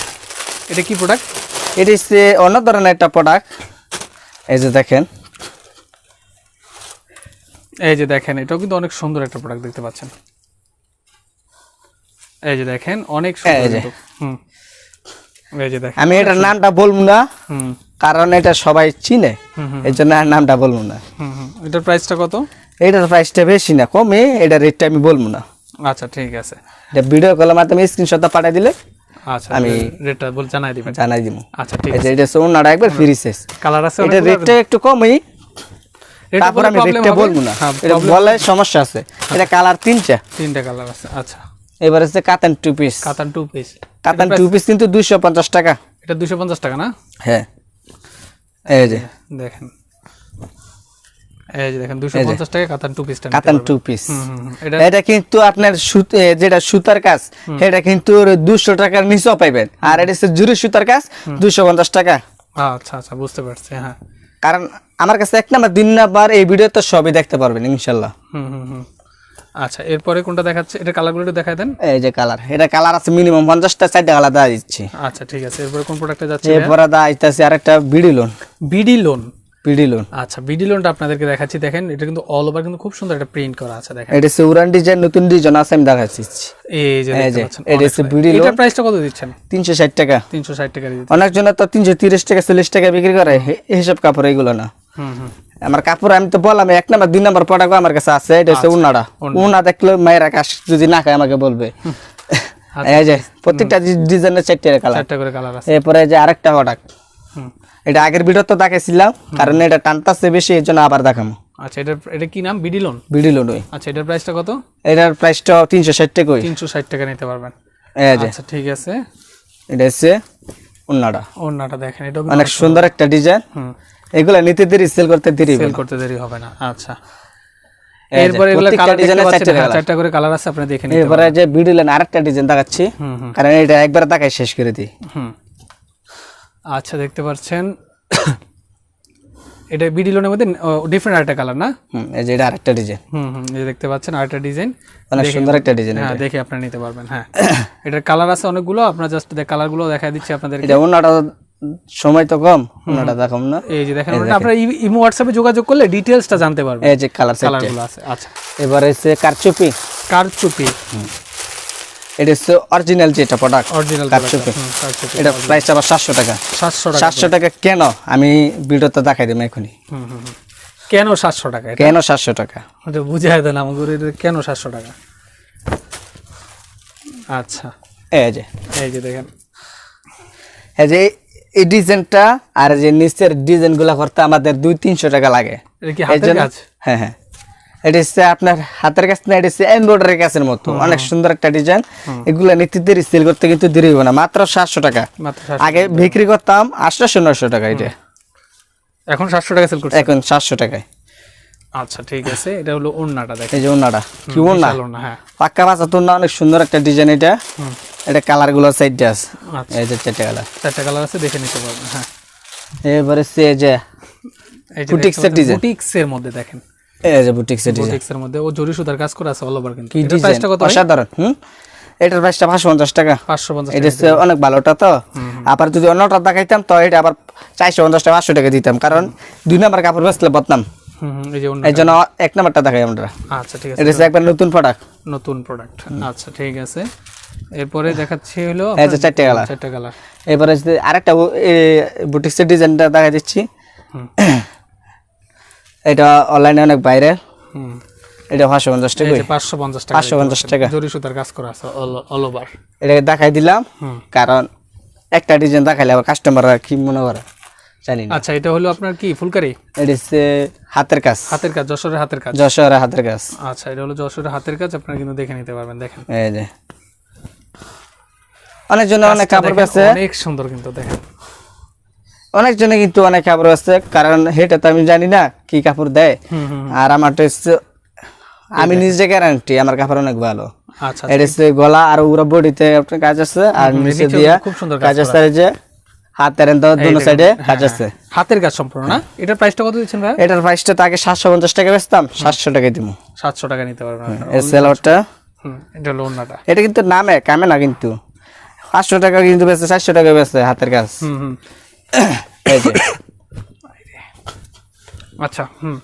এটা কি প্রোডাক্ট এটা হচ্ছে অন্য ধরনের একটা প্রোডাক্ট এই যে দেখেন। এই যে দেখেন এটাও কিন্তু অনেক সুন্দর একটা প্রোডাক্ট দেখতে পাচ্ছেন। এই যে দেখেন অনেক সুন্দর। হুম। এই যে দেখেন আমি এটার নামটা বলব না হুম। কারণ এটা সবাই চিনে। এই জন্য আর নামটা বলব না। হুম হুম। এটার প্রাইসটা কত? এটার প্রাইসটা বেশি না কমে এটা রেটটা আমি বলব না। আচ্ছা ঠিক আছে। এটা ভিডিও কলের মাধ্যমে স্ক্রিনশটটা পাঠিয়ে দিলে আচ্ছা আমি রেটটা বল জানাই দিবেন। জানাই দিব। আচ্ছা ঠিক আছে। এটা সোনাটা একবার ফ্রি শেষ কালার আছে এটা রেটটা একটু কমই তারপর আমি রেটটা বলব না। হ্যাঁ, এটা বলে সমস্যা আছে। এটা কালার তিনটা। তিনটা কালার আছে আচ্ছা। এবার হচ্ছে কাতান টু পিস কাতান টু পিস কাতান টু পিস কিন্তু দুইশো পঞ্চাশ টাকা। এটা দুশো পঞ্চাশ টাকা না? হ্যাঁ। এই যে। দেখেন। এই যে দেখেন দুশো পঞ্চাশ টাকা কাতান টু পিসটা কাতান টু পিস এটা এটা কিন্তু আপনার সুত- যেটা সুতার কাজ এটা কিন্তু দুশো টাকার নিচেও পাইবেন। আর এটা হচ্ছে জুরি সুতার কাজ দুশো পঞ্চাশ টাকা। আচ্ছা আচ্ছা বুঝতে পারছি হ্যাঁ। কারণ আমার কাছে এক নাম্বার দুই নাম্বার এই ভিডিওতে সবই দেখতে পারবেন ইনশাল্লাহ। হুম হুম হুম। আচ্ছা এরপরে কোনটা দেখাচ্ছে? এটা কালারগুলো একটু দেখাই দেন। এই যে কালার এটা কালার আছে মিনিমাম পঞ্চাশটা চারটা কালার দেওয়া দিচ্ছি। আচ্ছা ঠিক আছে। এরপরে কোন প্রোডাক্টে যাচ্ছে এরপরে দেওয়া আইতাছে আরেকটা BD lawn BD lawn BD lawn আচ্ছা বিডি লোনটা আপনাদেরকে দেখাচ্ছি। দেখেন এটা কিন্তু অল ওভার কিন্তু খুব সুন্দর একটা প্রিন্ট করা আছে দেখেন। এটা উড়ান ডিজাইন নতুন ডিজাইন আছে আমি দেখাচ্ছি। এই যে এটা হচ্ছে বিডি এটা প্রাইসটা কত দিচ্ছেন? তিনশো ষাট টাকা। তিনশো ষাট টাকা দিচ্ছেন। অনেক জন তো তিনশো তিরিশ টাকা চল্লিশ টাকা বিক্রি করে হিসাব কাপড় এগুলো না। আমার কাপড় আমি তো বললাম এক নাম্বার দুই নাম্বার প্রোডাক্ট আমার কাছে আছে এটা হচ্ছে উন্নাটা উন্না দেখলে মায়ের আকাশ যদি না খায় আমাকে বলবে। এই যে প্রত্যেকটা ডিজাইনের চারটে কালার। চারটা করে কালার আছে। এরপরে যে আরেকটা প্রোডাক্ট এটা আগের ভিডিও তো দেখাইছিলাম কারণ এটা টানতাছে বেশি এই জন্য আবার দেখামো আচ্ছা এটা এটা কি নাম? BD lawn? ভিডিও নই আচ্ছা এটার প্রাইসটা কত? এটার প্রাইসটা তিনশো ষাট টাকা তিনশো ষাট টাকা নিতে পারবেন। আচ্ছা ঠিক আছে। এটা হচ্ছে উন্নাটা ওড়নাটা দেখেন এটা অনেক সুন্দর একটা ডিজাইন হুম। এগুলা নিতে দেরি সেল করতে দেরি সেল করতে দেরি হবে না আচ্ছা। এরপরে এগুলো কালার ডিজাইনে ডিজাইনের চারটে করে কালার আছে আপনি দেখে নিন এরপরে যে ভিডিও লাইন আরেকটা ডিজাইন দেখাচ্ছি। কারণ এটা একবার দেখাই শেষ করে দিই। হুম। আচ্ছা দেখতে পাচ্ছেন। এটা বিডি লোনের মধ্যে ডিফারেন্ট আরেকটা কালার না? হুম এই যে এটা আরেকটা ডিজাইন হুম হুম এই যে দেখতে পাচ্ছেন আরেকটা ডিজাইন অনেক সুন্দর একটা ডিজাইন হ্যাঁ দেখে আপনারা নিতে পারবেন হ্যাঁ। এটার কালার আছে অনেকগুলো আপনারা জাস্ট কালারগুলো দেখা দিচ্ছি আপনাদের এটা অন্যটা সময় তো কম অন্যটা দেখাম না। এই যে দেখেন আপনারা ইমো হোয়াটসঅ্যাপে যোগাযোগ করলে ডিটেলসটা জানতে পারবেন। এই যে কালার সেট কালারগুলো আছে আচ্ছা। এবার হচ্ছে কারচুপি। কারচুপি। এটা হচ্ছে অরিজিনাল যেটা প্রোডাক্ট অরিজিনাল কারচুপি কারচুপি এটা প্রাইস আবার সাতশো টাকা। সাতশো সাতশো টাকা কেন? আমি ভিডিওতে দেখাই এখনই। কেন সাতশো টাকা কেন সাতশো টাকা? বুঝাই দেন আমাকে কেন সাতশো টাকা? আচ্ছা। এই যে। এই যে দেখেন। এই যে এই ডিজাইনটা আর যে নিচের ডিজাইনগুলা করতে আমাদের দুই তিনশো টাকা লাগে। হ্যাঁ হ্যাঁ। এটা হচ্ছে আপনার হাতের কাছে না এটা হচ্ছে এমব্রয়ডারি কাছের মতো। অনেক সুন্দর একটা ডিজাইন এগুলো করতে কিন্তু দেরি হবে না। মাত্র সাতশো টাকা। আগে বিক্রি করতাম আটশোশো নশো টাকা এটা। এখন সাতশো টাকা সেল করছে এখন সাতশো টাকায়। আচ্ছা ঠিক আছে। এটা হলো ওড়নাটা দেখেন। এই যে কি ওড়না, হ্যাঁ। পাক্কা না অনেক সুন্দর একটা ডিজাইন এটা। এটা কালারগুলো আছে। আচ্ছা। এই যে চারটে কালার চারটা কালার আছে দেখে নিতে পারবেন হ্যাঁ। এবারে সে যে মধ্যে দেখেন। এই যে বুটিক ডিজাইন বুটিক্স মধ্যে ও জরি সুতার কাজ করা আছে অল ওভার কিন্তু। কি প্রাইসটা কত অসাধারণ হুম? এটার প্রাইসটা পাঁচশো পঞ্চাশ টাকা। পাঁচশো পঞ্চাশ এটা অনেক ভালোটা তো। আবার যদি অন্যটা দেখাইতাম তো এটা আবার চারশো পঞ্চাশ টাকা পাঁচশো টাকা দিতাম। কারণ দুই নাম্বার কাপড় বেচলে বদনাম। এই জন্য এক নাম্বারটা দেখাই আমরা। আচ্ছা ঠিক আছে। এটা হচ্ছে একবার নতুন প্রোডাক্ট নতুন প্রোডাক্ট আচ্ছা ঠিক আছে। এরপরে দেখাচ্ছি হলো এই যে চারটে কালার চারটা কালার এবারে আরেকটা বুটিক্সের ডিজাইনটা দেখা দিচ্ছি। হুম। এটা অনলাইনে অনেক বাইরে। এটা পাঁচশো পঞ্চাশ টাকা। পাঁচশো পঞ্চাশ টাকা 550 টাকা। জরি সুতার কাজ করা আছে অল ওভার এটা দেখাই দিলাম। কারণ একটা ডিজাইন দেখাইলে আবার কাস্টমাররা কি মনে করে? জানি আচ্ছা এটা হলো আপনার কি ফুলকারি? এটা হচ্ছে হাতের কাজ। হাতের কাজ যশোরের হাতের কাজ। যশোরের হাতের কাজ। আচ্ছা এটা হলো যশোরের হাতের কাজ আপনারা কিন্তু দেখে নিতে পারবেন দেখেন। এই যে। অনেকজনে অনেক কাপড় বেছে অনেক সুন্দর কিন্তু দেখেন। অনেকজনে কিন্তু অনেক কাপড় আছে কারণ হেটা তো আমি জানি না কি কাপড় দেয়। আর আমারটা হচ্ছে আমি নিজে গ্যারান্টি আমার কাপড় অনেক ভালো। আচ্ছা এটা হচ্ছে গলা আর উড়া বডিতে আপনার কাজ আছে আর নিচে দিয়া খুব সুন্দর কাজ আছে যে হাতের দুনো সাইডে কাজ আছে। হাতের কাজ সম্পূর্ণ না? এটার প্রাইসটা কত দিচ্ছেন ভাই? এটার প্রাইসটা তাকে সাতশো পঞ্চাশ টাকা বেচতাম সাতশো টাকা দিব সাতশো টাকা নিতে পারবেন সেলারটা এটা হলো ওন্নাটা এটা কিন্তু নামে কামে না কিন্তু। পাঁচশো টাকা কিন্তু বেচে চারশো টাকা বেচে হাতের কাজ। আচ্ছা হুম।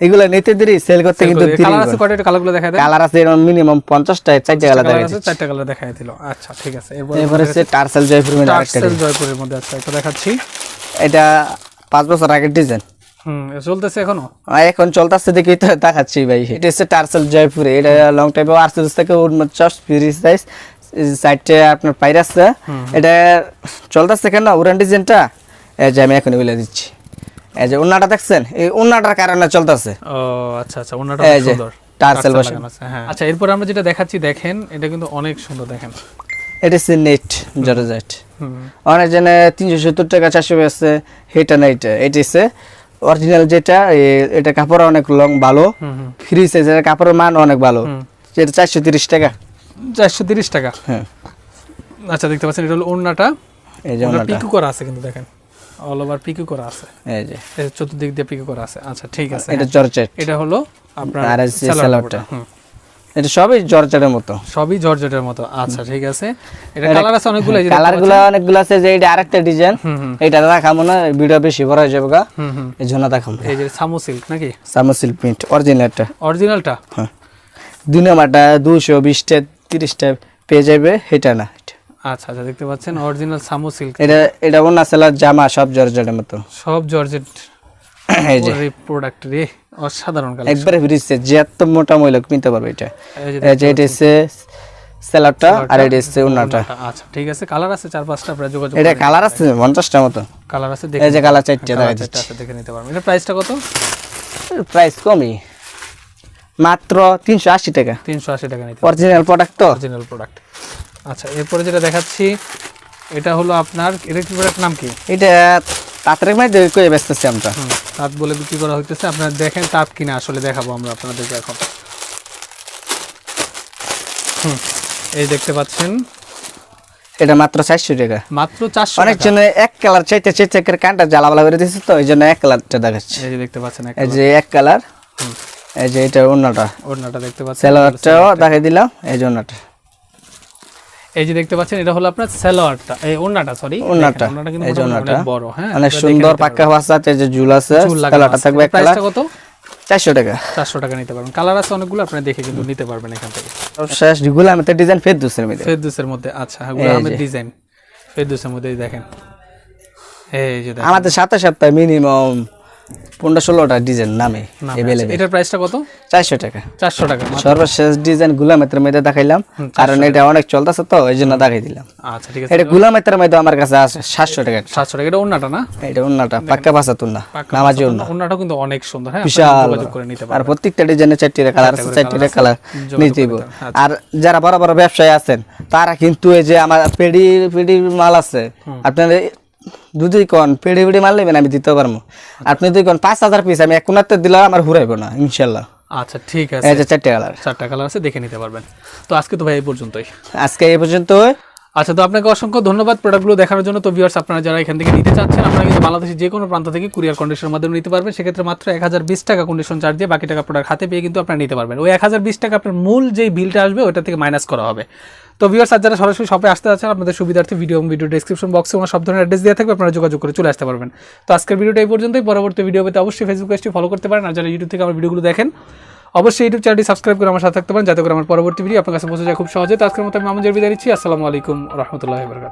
এগুলো নিতে দেরি সেল করতে কিন্তু কালার আছে কয়টা? একটু কালারগুলো দেখা দেয় কালার আছে মিনিমাম পঞ্চাশটা চারটে কালার দেখা আছে চারটা কালার দেখা দিল। আচ্ছা ঠিক আছে। এরপর হচ্ছে টার্সেল টার্সেল জয়পুরের মধ্যে আছে একটা দেখাচ্ছি। এটা পাঁচ বছর আগের ডিজাইন হুম চলতেছে এখনও? এখন চলতেছে দেখি তো দেখাচ্ছি ভাই। এটা হচ্ছে টার্সেল জয়পুরে এটা লং টাইপ আরসেল থেকে উনচল্লিশ ফ্রি সাইজ সাইডে আপনার পাইর আছে। এটা চলতেছে কেন? উড়ান ডিজাইনটা? এই যে আমি এখনই বলে দিচ্ছি। এই যে উন্নাটা দেখছেন? এই উন্নাটার কারণে চলতেছে। ও আচ্ছা আচ্ছা যে, সুন্দর। টার্সেল বসানো। আছে, হ্যাঁ। আচ্ছা এরপর আমরা যেটা দেখাচ্ছি দেখেন এটা কিন্তু অনেক সুন্দর দেখেন। এটা হচ্ছে নেট জর্জেট হুম। অনেক জনে তিনশো সত্তর টাকা চারশো আছে এটা না এটা। এটা হচ্ছে অরিজিনাল যেটা এটা কাপড় অনেক লং ভালো। ফ্রি সাইজের কাপড়ের মান অনেক ভালো। যেটা চারশো তিরিশ টাকা। চারশো তিরিশ টাকা। হ্যাঁ। আচ্ছা দেখতে পাচ্ছেন এটা হলো ওন্নাটা এই যে পিকু করা আছে কিন্তু দেখেন। অল ওভার পিকু করা আছে। এই যে। চতুর্দিক দিয়ে পিকু করা আছে। আচ্ছা ঠিক আছে। এটা জর্জেট। এটা হলো আপনার আর। এটা সবই জর্জেটের মতো। সবই জর্জেটের মতো। আচ্ছা ঠিক আছে। এটা কালার আছে অনেকগুলো এই যে কালারগুলো অনেকগুলো আছে যে এটা আরেকটা ডিজাইন এটা দেখাবো না ভিডিও বেশি বড় হয়ে যাবে গা। এই জন্য দেখাবো এই যে সামো সিল্ক নাকি? সামসিল প্রিন্ট অরিজিনালটা অরিজিনালটা হ্যাঁ। দুই নাম্বারটা দুশো বিশটা তিরিশটা পেয়ে যাবে এটা না আচ্ছা আচ্ছা দেখতে পাচ্ছেন অরিজিনাল সামো সিল্ক এটা এটা সেলার জামা সব জর্জেটের মতো। সব জর্জেট এই যে। প্রোডাক্ট রে অসাধারণ একবারে ফ্রিজে যে এত মোটা কিনতে পারবে এটা। এই যে এটা হচ্ছে সেলারটা আর এটা হচ্ছে আচ্ছা ঠিক আছে কালার আছে চার পাঁচটা আপনারা যোগাযোগ এটা কালার আছে পঞ্চাশটা মতো। কালার আছে এই যে কালার চারটে দেখা নিতে পারবেন এটা প্রাইসটা কত? প্রাইস কমই। মাত্র তিনশো আশি টাকা। তিনশো আশি টাকা নিতে অরিজিনাল প্রোডাক্ট তো? অরিজিনাল প্রোডাক্ট আচ্ছা এরপরে যেটা দেখাচ্ছি এটা হলো আপনার ইলেকট্রিক প্রোডাক্ট নাম কি? এটা তাড়াতাড়ি মানে কয়ে ব্যস্তেছি আমরা। তাঁত বলে বিক্রি করা হইতেছে। আপনারা দেখেন তাঁত কিনা আসলে দেখাবো আমরা আপনাদেরকে এখন। হুম এই দেখতে পাচ্ছেন। এটা মাত্র চারশো টাকা। মাত্র চারশো অনেক জন এক কালার চাইতে চাইতে কানটা জ্বালাবালা করে দিচ্ছে তো এই জন্য এক কালারটা দেখাচ্ছে। এই যে দেখতে পাচ্ছেন এক এই যে এক কালার। এই যে এটা অন্যটা ওড়নাটা দেখতে পাচ্ছেন। সেলোয়ারটাও দেখাই দিলাম এই যে অন্যটা এই যে দেখতে পাচ্ছেন এটা হলো আপনার সালোয়ারটা এই ওড়নাটা সরি ওড়নাটা, ওড়নাটা এই যে ওড়নাটা। বড় হ্যাঁ অনেক সুন্দর পাক্কা আছে যে ঝুল আছে। সেলোয়ারটা থাকবে কালার কত? চারশো টাকা। চারশো টাকা নিতে পারবেন। কালার আছে অনেকগুলো আপনারা দেখে কিন্তু নিতে পারবেন এখান থেকে। শেষ গুলাম তো ডিজাইন ফের দুসের মধ্যে। ফেরদুসের মধ্যে আচ্ছা এই গুলো আহমেদ যে। ডিজাইন ফেরদুসের মধ্যে দেখেন। এই যে আমাদের সাথে সাথে মিনিমাম পনেরো ষোলোটা ডিজাইন নামে এটার প্রাইসটা কত? চারশো টাকা। চারশো টাকা। সর্বশেষ ডিজাইন গুলামেতের মধ্যে দেখাইলাম। কারণ এটা অনেক চলতেছে তো এই জন্য দেখাই দিলাম। আচ্ছা ঠিক আছে। এটা গুলামেতের মধ্যে আমার কাছে আছে সাতশো টাকা। সাতশো টাকা। এটা ওড়নাটা না? এটা অন্যটা পাক্কা ভাষা তুন নামাজি পাঁচশো অন্য কিন্তু অনেক সুন্দর হ্যাঁ বিশাল। করে নিতে আর প্রত্যেকটা ডিজাইনের চারটি কালার আছে চারটি কালার নিতেই করে নিতে হবে। আর যারা বড় বড় ব্যবসায়ী আছেন তারা কিন্তু এই যে আমার পেডি পেডি মাল আছে। আপনাদের যদি কন পেড়ে পেড়ে মার নেবেন আমি দিতে পারব। আপনি দুই কন পাঁচ হাজার পিস আমি এক কোনাতে দিলে আমার ঘুরাইবো না ইনশাল্লাহ। আচ্ছা ঠিক আছে। চারটে কালার চারটা কালার আছে দেখে নিতে পারবেন। তো আজকে তো ভাই এই পর্যন্তই। আজকে এই পর্যন্ত আচ্ছা তো আপনাকে অসংখ্য ধন্যবাদ প্রোডাক্টগুলো দেখানোর জন্য। তো ভিউয়ার্স আপনারা যারা এখান থেকে নিতে চাচ্ছেন, আপনারা কিন্তু বাংলাদেশের যে কোনো প্রান্ত থেকে কুরিয়ার কন্ডিশনের মাধ্যমে নিতে পারবেন। সেক্ষেত্রে মাত্র এক হাজার বিশ টাকা কন্ডিশন চার্জ দিয়ে বাকি টাকা প্রোডাক্ট হাতে পেয়ে কিন্তু আপনারা নিতে পারবেন। ওই এক হাজার বিশ টাকা আপনার মূল যেই বিলটা আসবে ওটা থেকে মাইনাস করা হবে। তো ভিউয়ার্স আর যারা সরাসরি শপে আসতে আছেন আপনাদের সুবিধার্থে ভিডিও এবং ভিডিও ডেসক্রিপশন বক্সে আমার সব ধরনের অ্যাড্রেস দেওয়া থাকবে, আপনারা যোগাযোগ করে চলে আসতে পারবেন। তো আজকের ভিডিওটা এই পর্যন্তই। পরবর্তী ভিডিও পেতে অবশ্যই ফেসবুক পেজটি ফলো করতে পারেন। আর যারা ইউটিউব থেকে আমার ভিডিওগুলো দেখেন অবশ্যই ইউটিউব চ্যানেলটি সাবস্ক্রাইব করে আমার সাথে থাকতে পারেন, যাতে করে আমার পরবর্তী ভিডিও আপনার কাছে পৌঁছে যায় খুব সহজে। আজকের মতো আমি জার বিদায় নিচ্ছি আসসালামু আলাইকুম রহমতুল্লাহ বরকাত